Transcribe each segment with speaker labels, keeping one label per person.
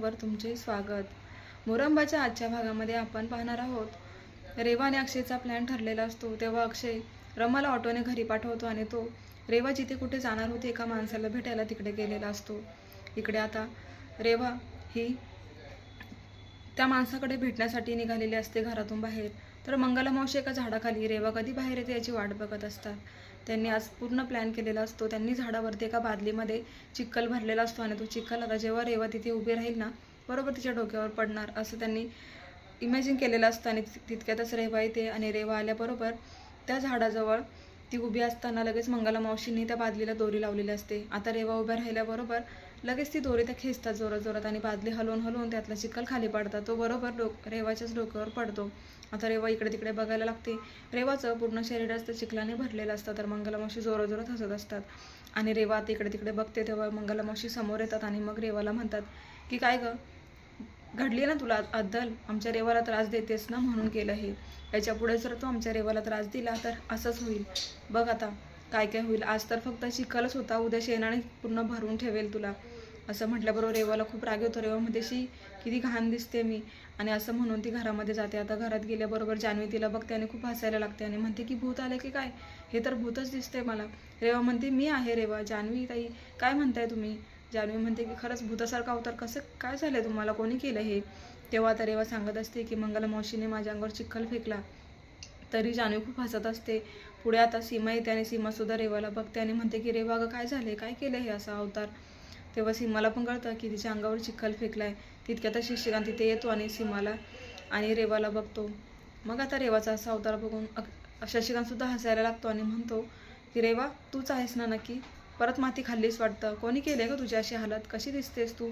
Speaker 1: वर तुमचे स्वागत. मोरंबाच्या आजच्या भागामध्ये आपण पाहणार आहोत रेवा आणि अक्षयचा प्लॅन ठरलेला असतो तेव्हा अक्षय रमाला ऑटोने घरी पाठवतो आणि तो रेवा जिथे कुठे जाणार होती एका माणसाला भेटायला तिकडे गेलेला असतो. इकडे आता रेवा ही त्या माणसाकडे भेटण्यासाठी निघालेली असते घरातून बाहेर. तर मंगलामावशी एका झाडाखाली रेवा कधी बाहेर येते याची वाट बघत असतात. त्यांनी आज पूर्ण प्लॅन केलेला असतो. त्यांनी झाडावरती एका बादलीमध्ये चिखल भरलेला असतो आणि तो चिखल आता जेव्हा रेवा तिथे उभी राहील ना बरोबर तिच्या डोक्यावर पडणार असं त्यांनी इमॅजिन केलेलं असतं आणि तितक्यातच रेवा येते आणि रेवा आल्याबरोबर त्या झाडाजवळ ती उभी असताना लगेच मंगला मावशींनी त्या बादलीला दोरी लावलेली असते. आता रेवा उभ्या राहिल्याबरोबर लगेच ती दोरी त्या खेचतात जोरात जोरात आणि बादली हलवून हलवून त्यातला चिखल खाली पडतात. तो बरोबर डोक रेवाच्याच डोक्यावर पडतो. आता रेवा इकडे तिकडे बघायला लागते. रेवाचं पूर्ण शरीर असतं चिखलाने भरलेलं असतं तर मंगलमावशी जोरात जोरात हसत असतात. आणि रेवा आता इकडे तिकडे बघते तेव्हा मंगलमावशी समोर येतात आणि मग रेवाला म्हणतात की काय ग? घडली ना तुला अद्दल? आमच्या रेवाला त्रास देतेस ना म्हणून केलं हे. याच्यापुढे जर तू आमच्या रेवाला त्रास दिला तर असंच होईल. बघ आता. काय काय होईल? आज तर फक्त चिखलच होता. उद्या शेणाने पूर्ण भरून ठेवेल तुला. असं म्हटल्याबरोबर रेवाला खूप राग येतो. रेवा शी किती घाण दिसते मी. आणि असं म्हणून ती घरामध्ये जाते. आता घरात गेल्याबरोबर जान्हवी तिला बघते आणि खूप हसायला लागते आणि म्हणते की भूत आले की काय? हे तर भूतच दिसते मला. रेवा म्हणते मी आहे रेवा जान्हवी ताई. काय म्हणताय तुम्ही? जान्हवी म्हणते की खरंच भूतासारखा अवतार कसं काय झालं तुम्हाला? कोणी केलं हे? तेव्हा आता रेवा सांगत असते की मंगला मावशीने माझ्या अंगावर चिखल फेकला. तरी जानवी खूप हसत असते. पुढे आता सीमा येते आणि सीमासुद्धा रेवाला बघते आणि म्हणते की रेवा गं काय झाले काय केलं हे असा अवतार? तेव्हा सीमाला पण कळतं की तिच्या अंगावर चिखल फेकलाय. तितक्यातच शिक्षकांत तिथे येतो आणि सीमाला आणि रेवाला बघतो. मग आता रेवाचा असा अवतार बघून शशिकांतसुद्धा हसायला लागतो आणि म्हणतो की रेवा तूच आहेस ना नक्की? परत माती खाल्लीस वाटतं? कोणी केले का तुझी अशी हालत? कशी दिसतेस तू?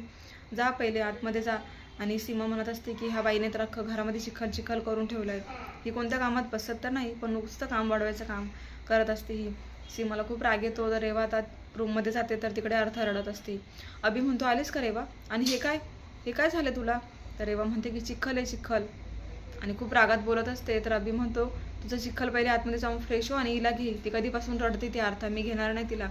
Speaker 1: जा पहिले आतमध्ये जा. आणि सीमा म्हणत असते की ह्या बाईने तर अख्खं घरामध्ये चिखल चिखल करून ठेवलं आहे. ही कोणत्या कामात बसत तर नाही पण नुसतं काम वाढवायचं काम करत असते ही. सीमाला खूप राग येतो तर रेवा आता रूममध्ये जाते तर तिकडे अर्थ रडत असते. अभि म्हणतो आलीस का रेवा आणि हे काय? हे काय झालं तुला? तर रेवा म्हणते की चिखल आहे चिखल. आणि खूप रागात बोलत असते तर अभि म्हणतो तुझं चिखल पहिले आतमध्ये जाऊन फ्रेश हो आणि हिला घे ती कधीपासून रडते ती अर्था मी घेणार नाही तिला.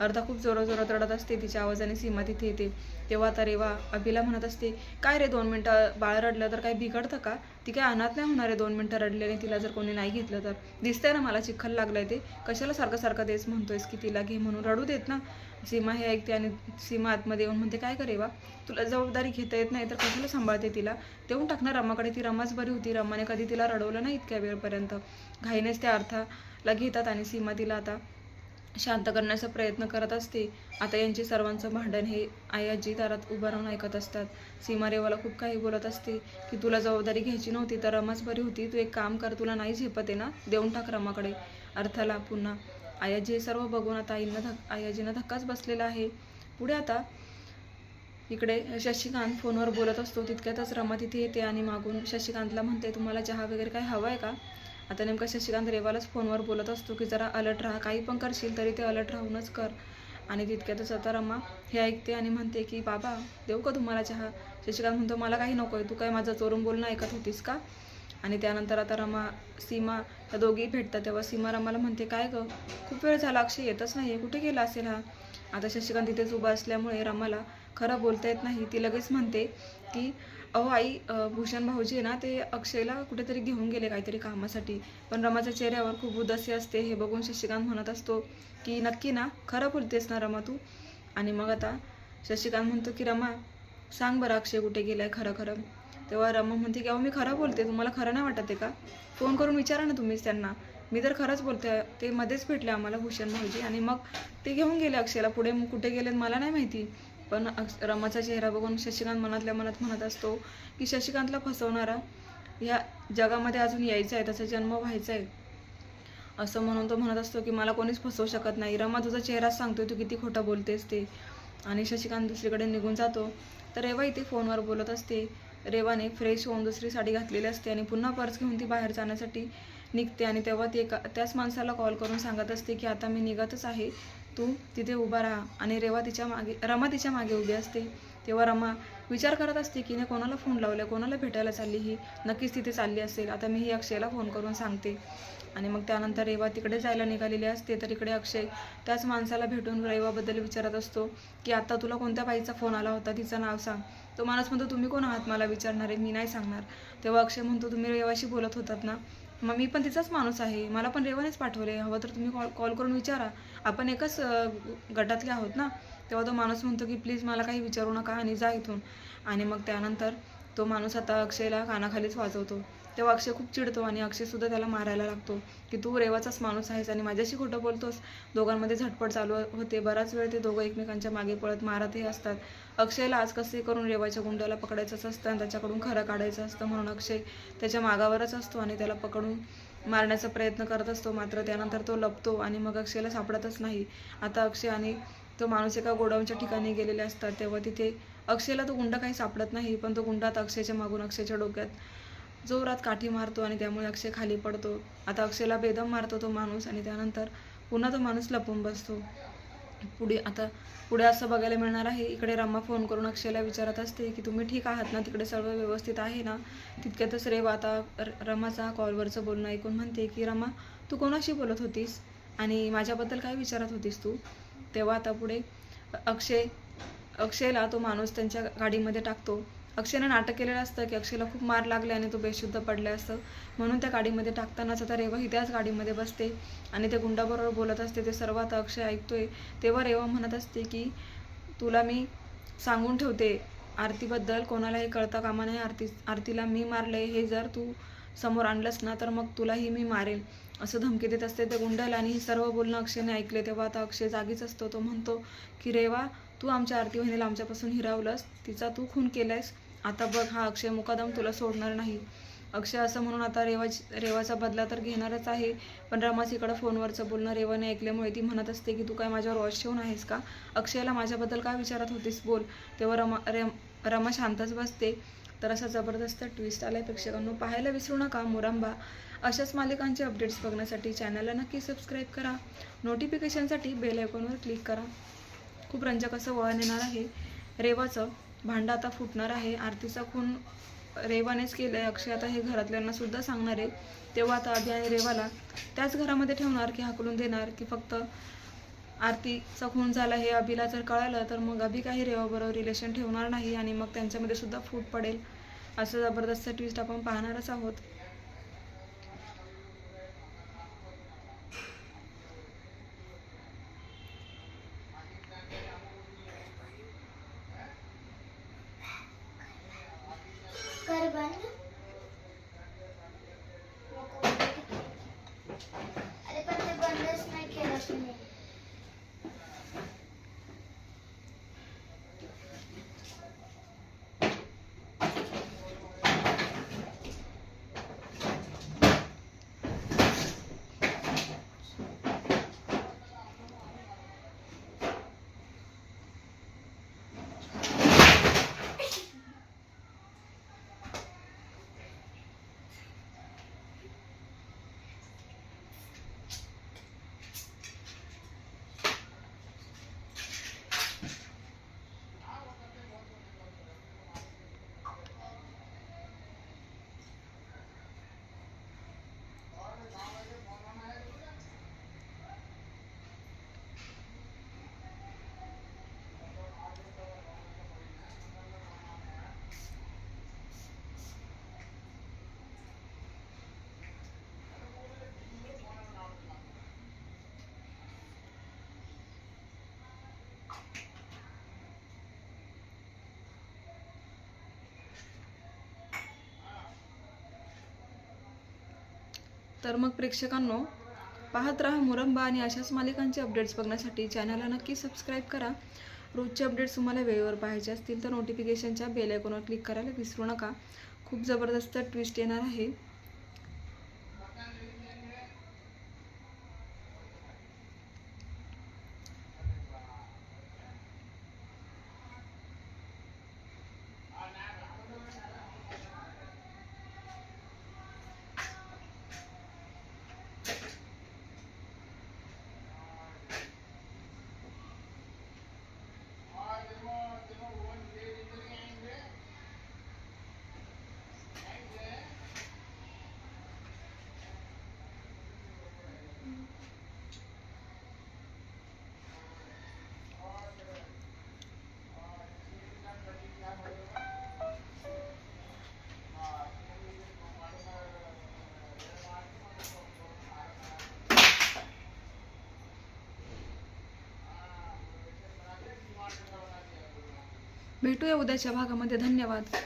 Speaker 1: अर्था खूप जोरात जोरात रडत असते तिच्या आवाजाने सीमा तिथे येते. तेव्हा आता रेवा अभिला म्हणत असते काय रे दोन मिनटं बाळ रडलं तर काही बिघडतं का? ती काय अनाथ नाही होणार आहे दोन मिनटं रडलेली तिला जर कोणी नाही घेतलं तर. दिसतंय ना मला चिखल लागलंय ते. कशाला सारखं सारखं तेच म्हणतोयस की तिला घे म्हणून? रडू देत ना. सीमा हे ऐकते आणि सीमा आतमध्ये येऊन म्हणते काय करेवा तुला जबाबदारी घेता येत नाही तर कशाला सांभाळते तिला? देऊन टाकणार रमाकडे. ती रमाच बरी होती. रमाने कधी तिला रडवलं नाही इतक्या वेळपर्यंत. घाईनेच त्या अर्थाला घेतात आणि सीमा तिला आता शांत करण्याचा प्रयत्न करत असते. आता यांचे सर्वांचं भांडण हे आई आजी दारात उभं राहून ऐकत असतात. सीमा रेवाला खूप काही बोलत असते की तुला जबाबदारी घ्यायची नव्हती तर रमाच बरी होती. तू एक काम कर तुला नाही झेपते ना? देऊन टाक रमाकडे. अर्थाला पुन्हा आयाजी हे सर्व बघून आता आईंना धक आयाजींना धक्काच बसलेला आहे. पुढे आता इकडे शशिकांत फोनवर बोलत असतो. तितक्यातच रमा तिथे येते आणि मागून शशिकांतला म्हणते तुम्हाला चहा वगैरे काय हवं आहे का? आता नेमका शशिकांत रेवालाच फोनवर बोलत असतो की जरा अलर्ट राहा काही पण करशील तरी ते अलर्ट राहूनच कर. आणि तितक्यातच आता रमा हे ऐकते आणि म्हणते की बाबा देऊ का तुम्हाला चहा? शशिकांत म्हणतो मला काही नको आहे तू काय माझं चोरून बोलणं ऐकत होतीस का? आणि त्यानंतर आता रमा सीमा या दोघेही भेटतात. तेव्हा सीमा रमाला म्हणते काय गं? खूप वेळ झाला अक्षय येतच नाही आहे कुठे गेला असेल हा? आता शशिकांत तिथेच उभा असल्यामुळे रमाला खरं बोलता येत नाही. ती लगेच म्हणते की अहो आई भूषण भाऊजी आहे ना ते अक्षयला कुठेतरी घेऊन गेले काहीतरी कामासाठी. पण रमाच्या चेहऱ्यावर खूप उदासी असते हे बघून शशिकांत म्हणत असतो की नक्की ना खरं बोलतेस ना रमा तू? आणि मग आता शशिकांत म्हणतो की रमा सांग बरं अक्षय कुठे गेलाय खरं खरं. तेव्हा रमा म्हणते की अहो मी खरं बोलते तुम्हाला खरं नाही वाटत आहे का? फोन करून विचारा ना तुम्हीच त्यांना. मी तर खरंच बोलते ते मध्येच भेटले आम्हाला भूषण भाऊजी. आणि मग ते घेऊन गेले अक्षयला. पुढे मग कुठे गेले मला नाही माहिती. पण रमाचा चेहरा बघून शशिकांत मनातल्या मनात म्हणत असतो की शशिकांतला फसवणारा ह्या जगामध्ये अजून यायचा आहे त्याचा जन्म व्हायचा आहे. असं म्हणून तो म्हणत असतो की मला कोणीच फसवू शकत नाही. रमा तुझा चेहराच सांगतोय तू किती खोटं बोलतेस ते. आणि शशिकांत दुसरीकडे निघून जातो. तर रेवा इथे फोनवर बोलत असते. रेवाने फ्रेश होऊन दुसरी साडी घातलेली असते आणि पुन्हा पर्स घेऊन ती बाहेर जाण्यासाठी निघते आणि तेव्हा ती एका त्याच माणसाला कॉल करून सांगत असते की आता मी निघतच आहे. तू तिथे उभा राहा. आणि रेवा तिच्यामागे रमा तिच्यामागे उभी असते. तेव्हा रमा विचार करत असते की ने कोणाला फोन लावला कोणाला भेटायला चालली ही? नक्कीच तिथे चालली असेल. आता मी ही अक्षयला फोन करून सांगते. आणि मग त्यानंतर रेवा तिकडे जायला निघालेली असते. तर इकडे अक्षय त्याच माणसाला भेटून रेवाबद्दल विचारत असतो की आता तुला कोणत्या बाईचा फोन आला होता? तिचं नाव सांग. तो माणूस म्हणतो तुम्ही कोण आहात? मला विचारणार आहे. मी नाही सांगणार. तेव्हा अक्षय म्हणतो तुम्ही रेवाशी बोलत होतात ना? मग मी पण तिचाच माणूस आहे. मला पण रेवानेच पाठवले हवं तर तुम्ही कॉल कॉल करून विचारा. आपण एकच गटातले आहोत ना? तेव्हा तो माणूस म्हणतो की प्लीज मला काही विचारू नका आणि जा इथून. आणि मग त्यानंतर तो माणूस आता अक्षयला कानाखालीच वाजवतो. तेव्हा अक्षय खूप चिडतो आणि अक्षयसुद्धा त्याला मारायला लागतो की तू रेवाचाच माणूस आहेस आणि माझ्याशी खोटं बोलतोस. दोघांमध्ये झटपट चालू होते. बराच वेळ ते दोघं एकमेकांच्या मागे पळत मारतही असतात. अक्षयला आज कसे करून रेवाच्या गुंड्याला पकडायचंच असतं आणि त्याच्याकडून खरं काढायचं असतं म्हणून अक्षय त्याच्या मागावरच असतो आणि त्याला पकडून मारण्याचा प्रयत्न करत असतो. मात्र त्यानंतर तो लपतो आणि मग अक्षयला सापडतच नाही. आता अक्षय आणि तो माणूस एका गोडाऊनच्या ठिकाणी गेलेले असतात. तेव्हा तिथे अक्षयला तो गुंडा काही सापडत नाही पण तो गुंडा आता अक्षयच्या मागून अक्षयच्या डोक्यात जोरात काठी मारतो आणि त्यामुळे अक्षय खाली पडतो. आता अक्षयला बेदम मारतो तो माणूस आणि त्यानंतर पुन्हा तो माणूस लपून बसतो. पुढे आता पुढे असं बघायला मिळणार आहे इकडे रम्मा फोन करून अक्षयला विचारत असते की तुम्ही ठीक आहात ना? तिकडे सर्व व्यवस्थित आहे ना? तितक्यातच रेव आता र- रमाचा कॉलवरचं बोलणं ऐकून म्हणते की रमा तू कोणाशी बोलत होतीस? आणि माझ्याबद्दल काय विचारत होतीस तू? तेव्हा आता पुढे अक्षय अक्षयला तो माणूस त्यांच्या गाडीमध्ये टाकतो. अक्षयनं नाटक केलेलं असतं की अक्षयला खूप मार लागले आणि तो बेशुद्ध पडले असतं म्हणून त्या गाडीमध्ये टाकतानाच आता रेवा ही त्याच गाडीमध्ये बसते आणि ते गुंडाबरोबर बोलत असते ते सर्व आता अक्षय ऐकतोय. तेव्हा रेवा म्हणत असते की तुला मी सांगून ठेवते आरतीबद्दल कोणालाही कळता कामा नाही आरती आरतीला मी मारले हे जर तू समोर आणलंस ना तर मग तुलाही मी मारेल. असं धमकी देत असते त्या गुंडाला आणि हे सर्व बोलणं अक्षयने ऐकले तेव्हा आता अक्षय जागीच असतो. तो म्हणतो की रेवा तू आमच्या आरती बहिणीला आमच्यापासून हिरावलंस. तिचा तू खून केलायस. आता बघ हा अक्षय मुकादम तुला सोडणार नाही. अक्षय असं म्हणून आता रेवाच रेवाचा बदला तर घेणारच आहे. पण रमाच इकडं फोनवरचं बोलणं रेवाने ऐकल्यामुळे ती म्हणत असते की तू काय माझ्यावर वॉश ठेवून आहेस का? अक्षयला माझ्याबद्दल काय विचारत होतीस बोल. तेव्हा रमा रेम रमा शांतच बसते. तर असा जबरदस्त ट्विस्ट आलाय प्रेक्षकांनो. पाहायला विसरू नका मुरंबा. अशाच मालिकांचे अपडेट्स बघण्यासाठी चॅनलला नक्की सबस्क्राईब करा. नोटिफिकेशनसाठी बेल आयकॉनवर क्लिक करा. खूप रंजक असं वळण येणार आहे. रेवाचं भांडं आता फुटणार आहे. आरतीचा खून रेवानेच केलं आहे अक्षय आता हे घरातल्यांना सुद्धा सांगणार आहे. तेव्हा आता अभि आणि रेवाला. त्याच घरामध्ये ठेवणार की हाकलून देणार की फक्त आरतीचा खून झाला हे अभिला जर कळालं तर मग अभि काही रेवाबरोबर रिलेशन ठेवणार नाही आणि मग त्यांच्यामध्ये सुद्धा फूट पडेल. असं जबरदस्त ट्विस्ट आपण पाहणारच आहोत.
Speaker 2: कर बंद अरे पण ते बंदच नाही केलं तुम्ही
Speaker 1: तर मग प्रेक्षकांनो पाहत राहा मुरंबा आणि अशाच मालिकांचे अपडेट्स बघण्यासाठी चॅनलला नक्की सबस्क्राईब करा. रोजचे अपडेट्स तुम्हाला वेळेवर पाहायचे असतील तर नोटिफिकेशनच्या बेल आयकॉनवर क्लिक करायला विसरू नका. खूप जबरदस्त ट्विस्ट येणार आहे. भेटूया उद्याच्या भागामध्ये. धन्यवाद.